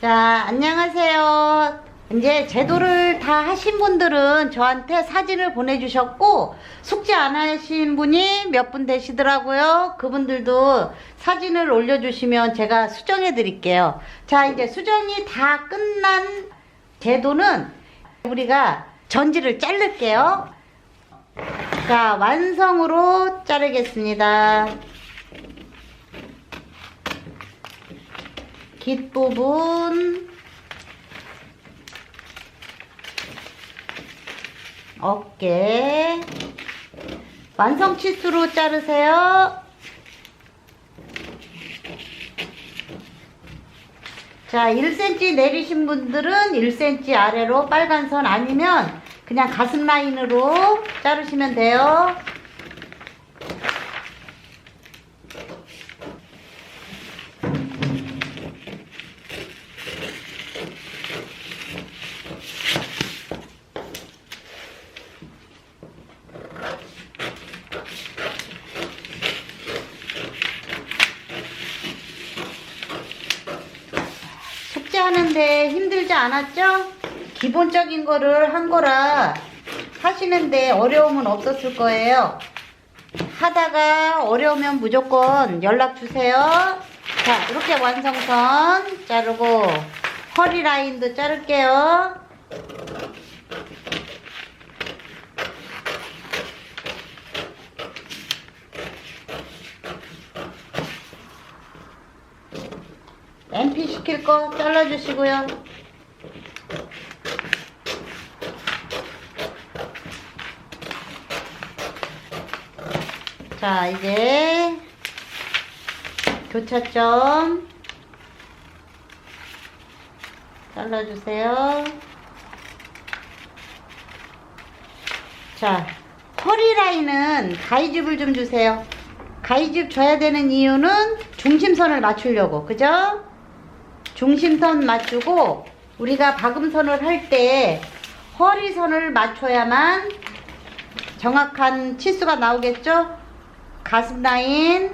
자, 안녕하세요. 이제 제도를 다 하신 분들은 저한테 사진을 보내주셨고, 숙제 안 하신 분이 몇 분 되시더라고요. 그분들도 사진을 올려주시면 제가 수정해 드릴게요. 자, 이제 수정이 다 끝난 제도는 우리가 전지를 자를게요. 자, 완성으로 자르겠습니다. 깃 부분 어깨 완성 치수로 자르세요. 자, 1cm 내리신 분들은 1cm 아래로 빨간 선 아니면 그냥 가슴 라인으로 자르시면 돼요. 기본적인 거를 한 거라 하시는데 어려움은 없었을 거예요. 하다가 어려우면 무조건 연락 주세요. 자, 이렇게 완성선 자르고 허리 라인도 자를게요. MP 시킬 거 잘라주시고요. 자, 이제 교차점 잘라주세요. 자, 허리 라인은 가이즙을 좀 주세요. 가이즙 줘야 되는 이유는 중심선을 맞추려고, 그죠? 중심선 맞추고 우리가 박음선을 할 때 허리선을 맞춰야만 정확한 치수가 나오겠죠? 가슴 라인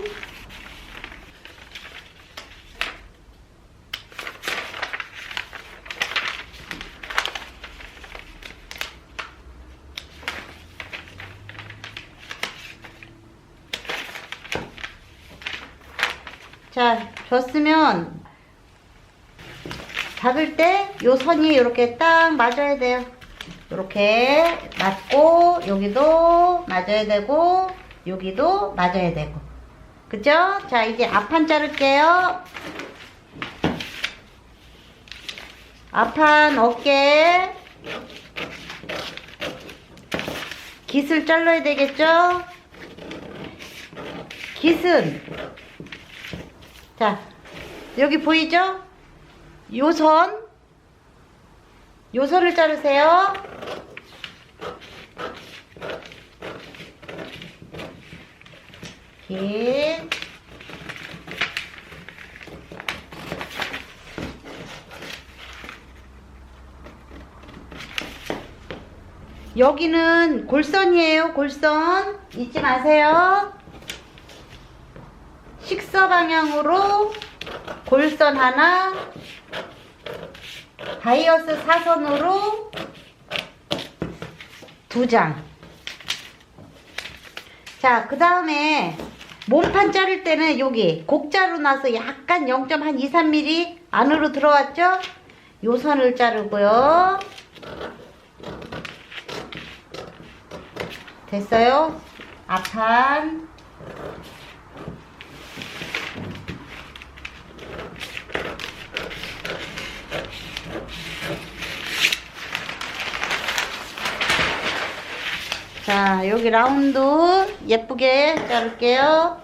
자, 줬으면 박을 때 요 선이 이렇게 딱 맞아야 돼요. 이렇게 맞고 여기도 맞아야 되고 여기도 맞아야 되고 그죠? 자 이제 앞판 자를게요. 앞판 어깨 깃을 잘라야 되겠죠? 깃은 자 여기 보이죠? 요선 요선을 자르세요. 깃 여기는 골선이에요, 골선. 잊지 마세요. 식서 방향으로 골선 하나, 다이어스 사선으로 두 장. 자, 그 다음에 몸판 자를 때는 여기 곡자로 나서 약간 0.2, 3mm 안으로 들어왔죠? 요 선을 자르고요. 됐어요? 앞판. 자, 여기 라운드 예쁘게 자를게요.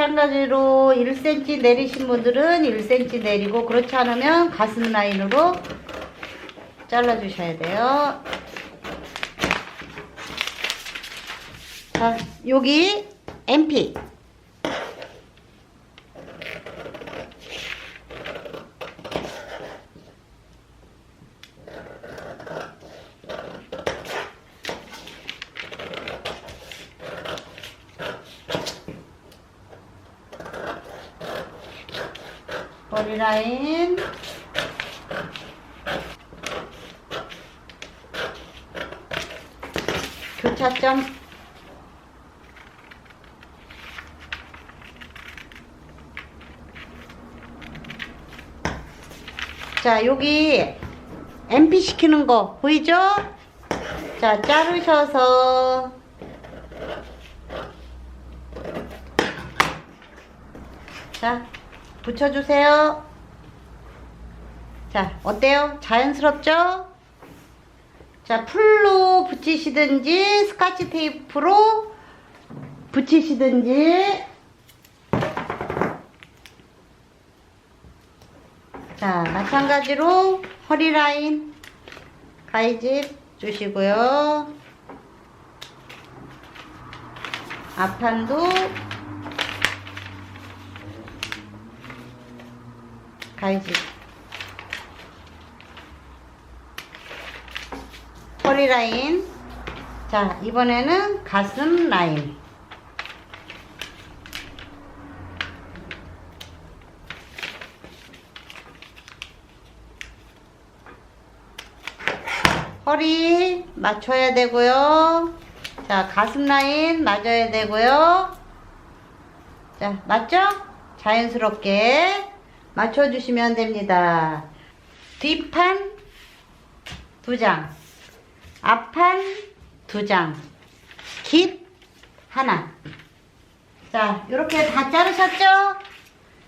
마찬가지로 1cm 내리신 분들은 1cm 내리고 그렇지 않으면 가슴 라인으로 잘라주셔야 돼요. 자, 여기 MP. 머리 라인. 교차점. 자, 여기 MP 시키는 거 보이죠? 자, 자르셔서 자, 붙여주세요. 자, 어때요? 자연스럽죠? 자, 풀로 붙이시든지 스카치 테이프로 붙이시든지 자, 마찬가지로 허리 라인 가이집 주시고요. 앞판도 가이집 허리 라인. 자 이번에는 가슴 라인. 허리 맞춰야 되고요. 자 가슴 라인 맞아야 되고요. 자 맞죠? 자연스럽게 맞춰주시면 됩니다 뒷판 두장 앞판 두 장, 깃 하나. 자, 이렇게 다 자르셨죠?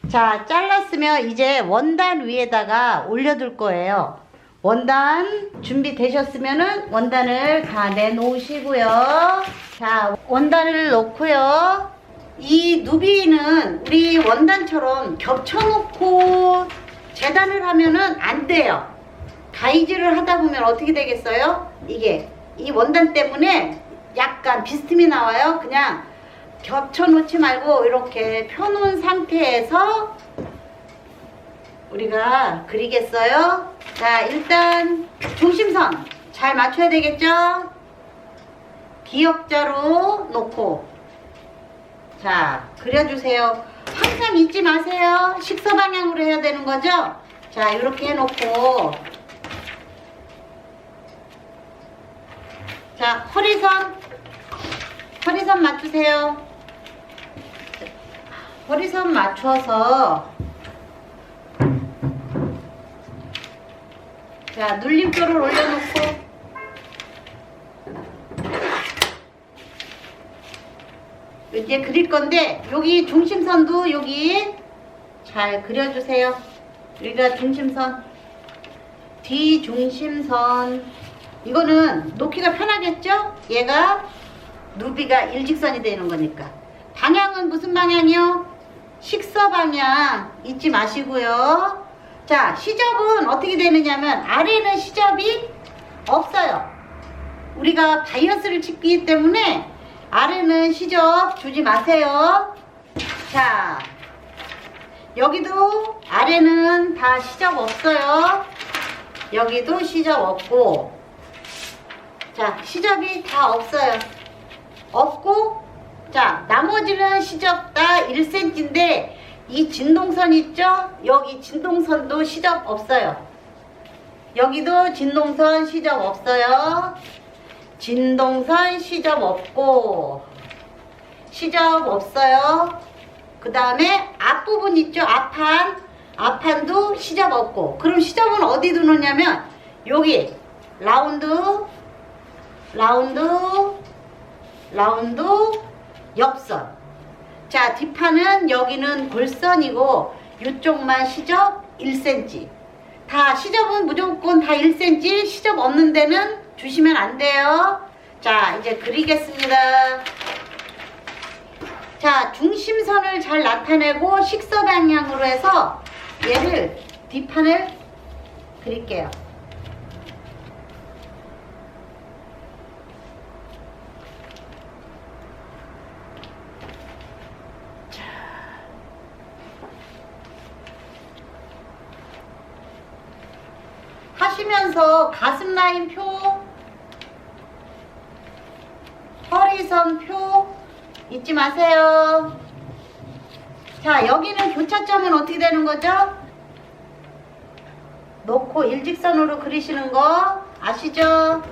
자, 잘랐으면 이제 원단 위에다가 올려둘 거예요. 원단 준비되셨으면은 원단을 다 내놓으시고요. 자, 원단을 놓고요. 이 누비는 우리 원단처럼 겹쳐놓고 재단을 하면은 안 돼요. 가이즈를 하다 보면 어떻게 되겠어요? 이게 이 원단 때문에 약간 비스듬히 나와요. 그냥 겹쳐 놓지 말고 이렇게 펴놓은 상태에서 우리가 그리겠어요. 자, 일단 중심선 잘 맞춰야 되겠죠? 기역자로 놓고 자, 그려주세요. 항상 잊지 마세요. 식서 방향으로 해야 되는 거죠? 자, 이렇게 해놓고 자, 허리선. 허리선 맞추세요. 허리선 맞춰서 자, 눌림표를 올려놓고 이제 그릴 건데 여기 중심선도 여기 잘 그려주세요. 여기가 중심선 뒤중심선 이거는 놓기가 편하겠죠? 얘가 누비가 일직선이 되는 거니까. 방향은 무슨 방향이요? 식서 방향 잊지 마시고요. 자, 시접은 어떻게 되느냐면 아래는 시접이 없어요. 우리가 바이어스를 찍기 때문에 아래는 시접 주지 마세요. 자, 여기도 아래는 다 시접 없어요. 여기도 시접 없고 자, 시접이 다 없어요. 없고, 자, 나머지는 시접 다 1cm인데, 이 진동선 있죠? 여기 진동선도 시접 없어요. 여기도 진동선 시접 없어요. 진동선 시접 없고, 시접 없어요. 그 다음에 앞부분 있죠? 앞판. 앞판도 시접 없고. 그럼 시접은 어디 두느냐면, 여기, 라운드, 라운드, 라운드, 옆선. 자, 뒷판은 여기는 골선이고, 이쪽만 시접 1cm. 다 시접은 무조건 다 1cm, 시접 없는 데는 주시면 안 돼요. 자, 이제 그리겠습니다. 자, 중심선을 잘 나타내고 식서 방향으로 해서 얘를 뒷판을 그릴게요. 자. 하시면서 가슴 라인 표, 허리선 표 잊지 마세요. 자, 여기는 교차점은 어떻게 되는 거죠? 놓고 일직선으로 그리시는 거 아시죠?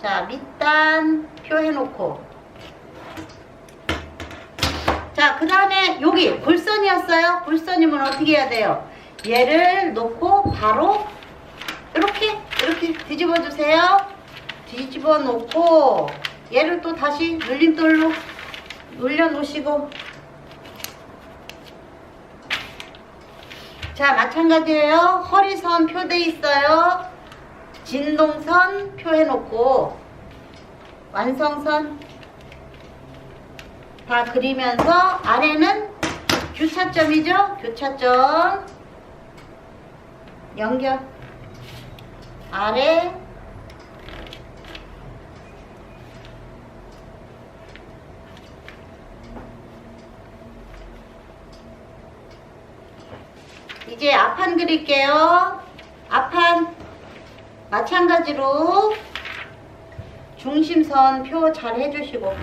자, 밑단 표 해놓고. 자, 그 다음에 여기 골선이었어요. 골선이면 어떻게 해야 돼요? 얘를 놓고 바로 이렇게 이렇게 뒤집어 주세요. 뒤집어 놓고 얘를 또 다시 눌림돌로 눌려 놓으시고 자 마찬가지예요. 허리선 표돼 있어요. 진동선 표해 놓고 완성선 다 그리면서 아래는 교차점이죠. 교차점 연결 아래 이제 앞판 그릴게요. 앞판 마찬가지로 중심선 표 잘 해주시고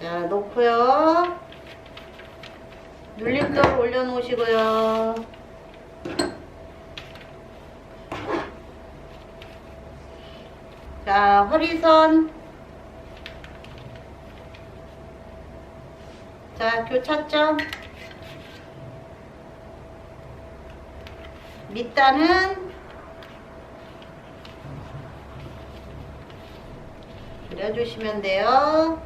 자 놓고요. 눌림돌 올려놓으시고요. 자, 허리선. 자, 교차점. 밑단은 그려주시면 돼요.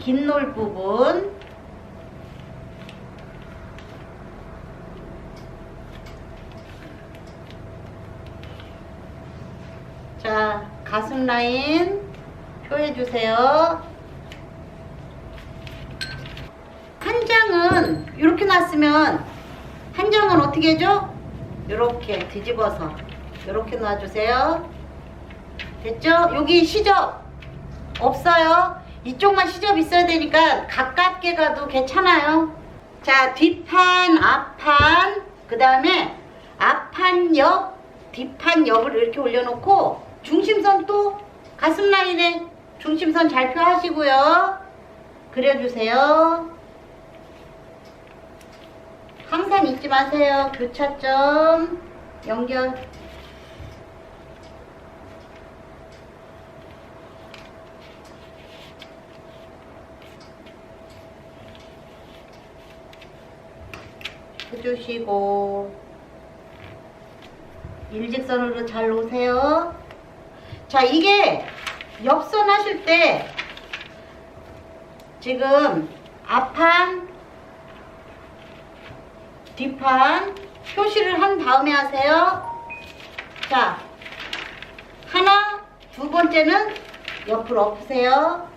긴 놀 부분. 자, 가슴 라인 표해 주세요. 한 장은 이렇게 놨으면 한 장은 어떻게 해줘? 이렇게 뒤집어서 이렇게 놔주세요. 됐죠? 여기 시접 없어요. 이쪽만 시접 있어야 되니까 가깝게 가도 괜찮아요. 자, 뒷판, 앞판, 그 다음에 앞판 옆, 뒷판 옆을 이렇게 올려놓고 중심선 또 가슴 라인에 중심선 잘 표하시고요. 그려주세요. 항상 잊지 마세요. 교차점 연결. 해주시고 일직선으로 잘 놓으세요. 자, 이게 옆선 하실 때 지금 앞판, 뒷판 표시를 한 다음에 하세요. 자, 하나, 두 번째는 옆으로 엎으세요.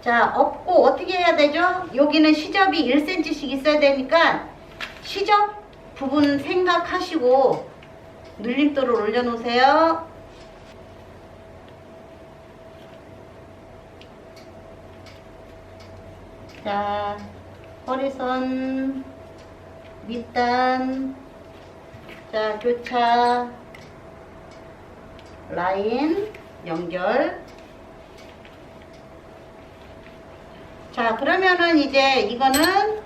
자, 엎고 어떻게 해야 되죠? 여기는 시접이 1cm씩 있어야 되니까 시접 부분 생각하시고 눌림돌을 올려놓으세요. 자, 허리선, 밑단, 자, 교차, 라인, 연결. 자, 그러면은 이제 이거는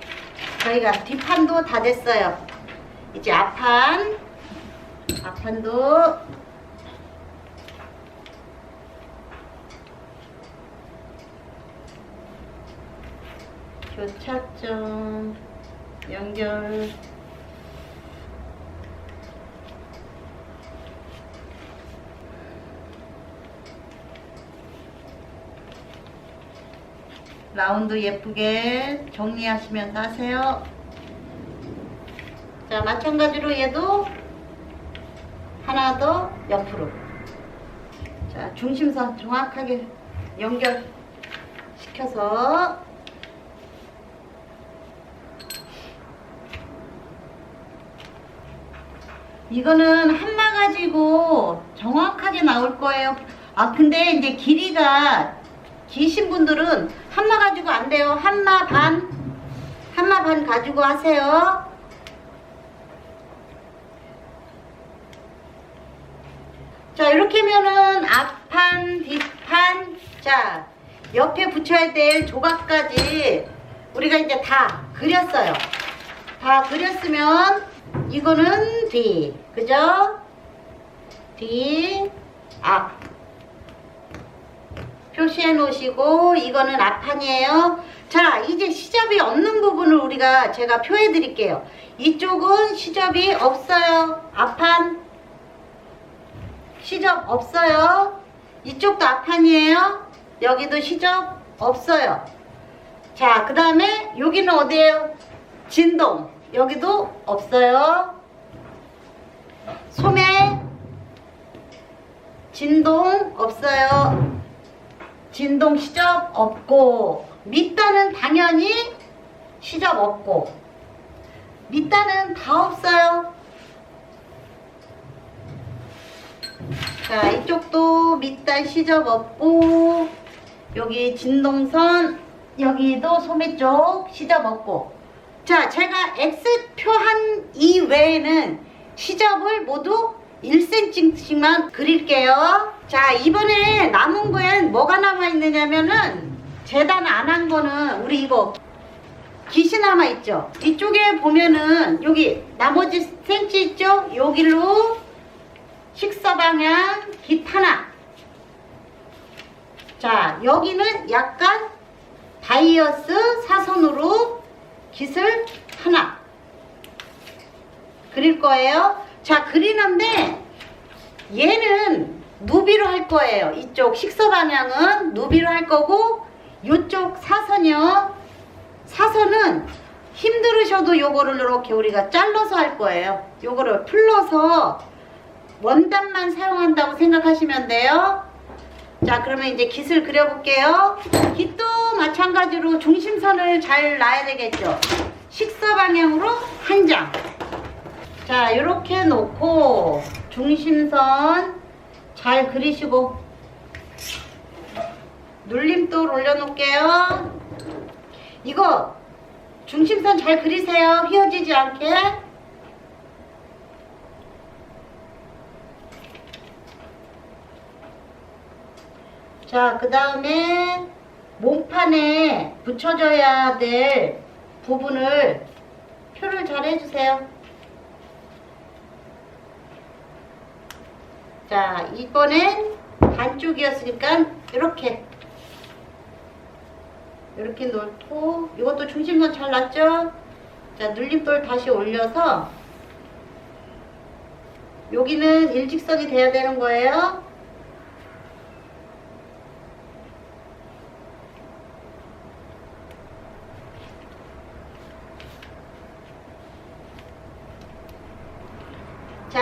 저희가 뒷판도 다 됐어요. 이제 앞판, 앞판도 교차점 연결 라운드 예쁘게 정리하시면서 하세요. 자, 마찬가지로 얘도 하나 더 옆으로. 자, 중심선 정확하게 연결시켜서 이거는 한마 가지고 정확하게 나올 거예요. 아, 근데 이제 길이가 기신 분들은 한마 가지고 안 돼요. 한마 반, 한마 반 가지고 하세요. 자, 이렇게 하면은 앞판, 뒷판, 자, 옆에 붙여야 될 조각까지 우리가 이제 다 그렸어요. 다 그렸으면 이거는 뒤, 그죠? 뒤, 앞. 표시해 놓으시고 이거는 앞판이에요. 자, 이제 시접이 없는 부분을 우리가 제가 표해 드릴게요. 이쪽은 시접이 없어요. 앞판. 시접 없어요. 이쪽도 앞판이에요. 여기도 시접 없어요. 자, 그 다음에 여기는 어디예요? 진동. 여기도 없어요. 소매. 진동 없어요. 진동 시접 없고 밑단은 당연히 시접 없고 밑단은 다 없어요. 자, 이쪽도 밑단 시접 없고, 여기 진동선, 여기도 소매 쪽 시접 없고. 자, 제가 X표 한 이외에는 시접을 모두 1cm씩만 그릴게요. 자, 이번에 남은 거엔 뭐가 남아있느냐면은, 재단 안 한 거는 우리 이거 깃이 남아 있죠. 이쪽에 보면은 여기 나머지 센치 있죠? 여기로 식사 방향 깃 하나. 자, 여기는 약간 다이어스 사선으로 깃을 하나 그릴 거예요. 자, 그리는데 얘는 누비로 할 거예요. 이쪽 식사 방향은 누비로 할 거고 이쪽 사선이요. 사선은 힘들으셔도 요거를 이렇게 우리가 잘라서 할 거예요. 요거를 풀러서 원단만 사용한다고 생각하시면 돼요. 자, 그러면 이제 깃을 그려볼게요. 깃도 마찬가지로 중심선을 잘 놔야 되겠죠. 식사 방향으로 한 장. 자, 이렇게 놓고 중심선 잘 그리시고 눌림돌 올려놓을게요. 이거 중심선 잘 그리세요. 휘어지지 않게. 자, 그 다음에 몸판에 붙여줘야 될 부분을 표를 잘 해주세요. 자, 이번엔 반쪽이었으니까 이렇게 이렇게 놓고 이것도 중심선 잘 났죠? 자, 눌림돌 다시 올려서 여기는 일직선이 돼야 되는 거예요.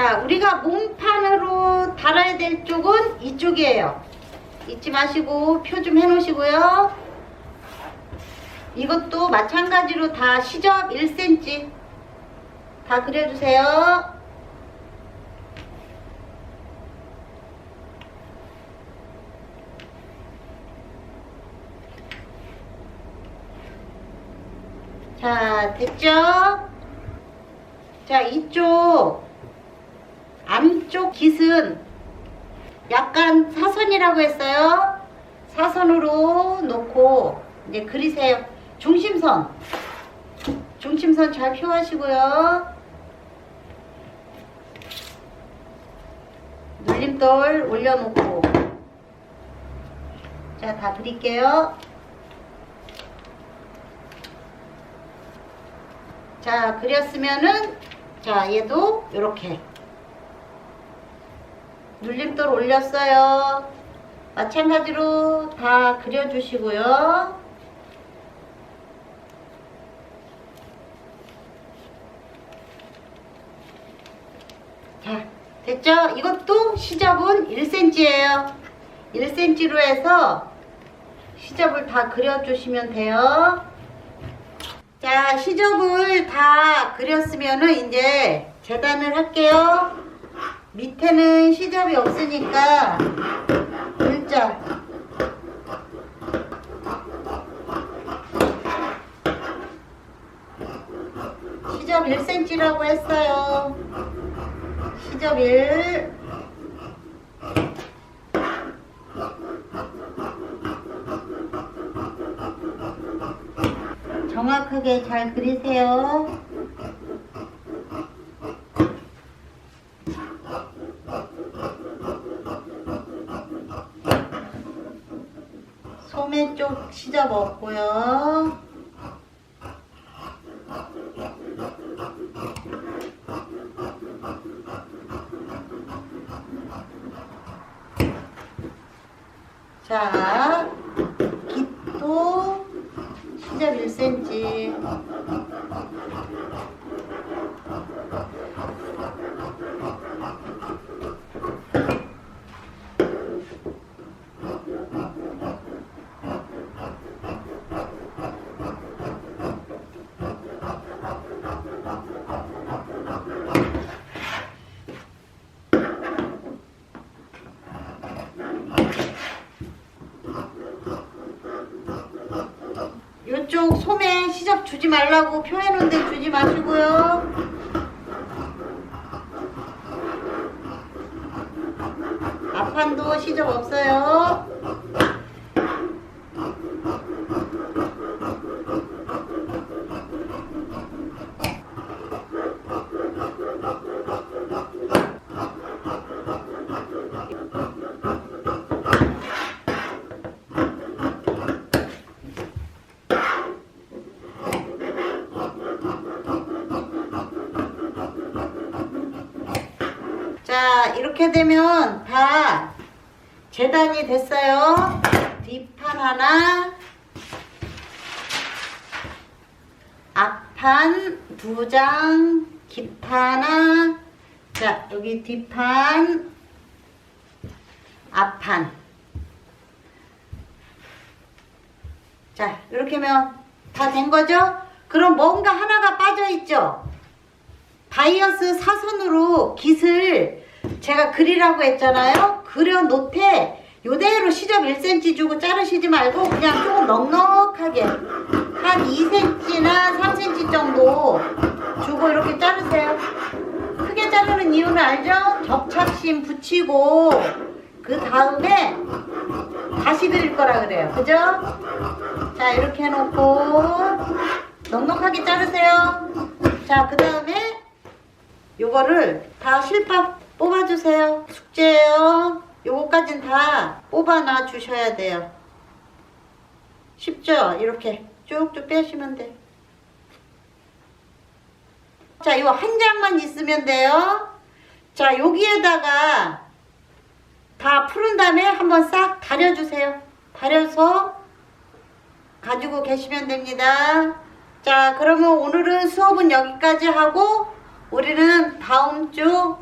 자, 우리가 몸판으로 달아야 될 쪽은 이쪽이에요. 잊지 마시고 표 좀 해놓으시고요. 이것도 마찬가지로 다 시접 1cm 다 그려주세요. 자, 됐죠? 자, 이쪽 안쪽 깃은 약간 사선이라고 했어요. 사선으로 놓고 이제 그리세요. 중심선. 중심선 잘 표하시고요. 눌림돌 올려놓고. 자, 다 그릴게요. 자, 그렸으면은, 자, 얘도 이렇게. 눌림돌 올렸어요. 마찬가지로 다 그려주시고요. 자, 됐죠? 이것도 시접은 1cm예요. 1cm로 해서 시접을 다 그려주시면 돼요. 자, 시접을 다 그렸으면은 이제 재단을 할게요. 밑에는 시접이 없으니까 일자 시접 1cm라고 했어요. 시접 1 정확하게 잘 그리세요. 소매 없고요. 자, 깃도 시접 1cm. 요쪽 소매 시접 주지 말라고 표해놓은 데 주지 마시고요. 앞판도 시접 없어요. 자, 이렇게 되면 다 재단이 됐어요. 뒷판 하나, 앞판 두 장, 깃판 하나. 자, 여기 뒷판, 앞판. 자, 이렇게 하면 다 된 거죠? 그럼 뭔가 하나가 빠져 있죠? 바이어스 사선으로 깃을 제가 그리라고 했잖아요. 그려 놓되 요대로 시접 1cm 주고 자르시지 말고 그냥 조금 넉넉하게 한 2cm나 3cm 정도 주고 이렇게 자르세요. 크게 자르는 이유는 알죠? 접착심 붙이고 그 다음에 다시 그릴 거라 그래요. 그죠? 자 이렇게 해놓고 넉넉하게 자르세요. 자 그 다음에 요거를 다 실밥 뽑아주세요. 숙제예요. 요거까진 다 뽑아놔 주셔야 돼요. 쉽죠? 이렇게 쭉쭉 빼시면 돼. 자, 요 한 장만 있으면 돼요. 자, 여기에다가 다 푸른 다음에 한번 싹 다려주세요. 다려서 가지고 계시면 됩니다. 자, 그러면 오늘은 수업은 여기까지 하고 우리는 다음 주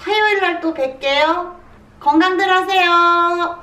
화요일 날 또 뵐게요. 건강들 하세요.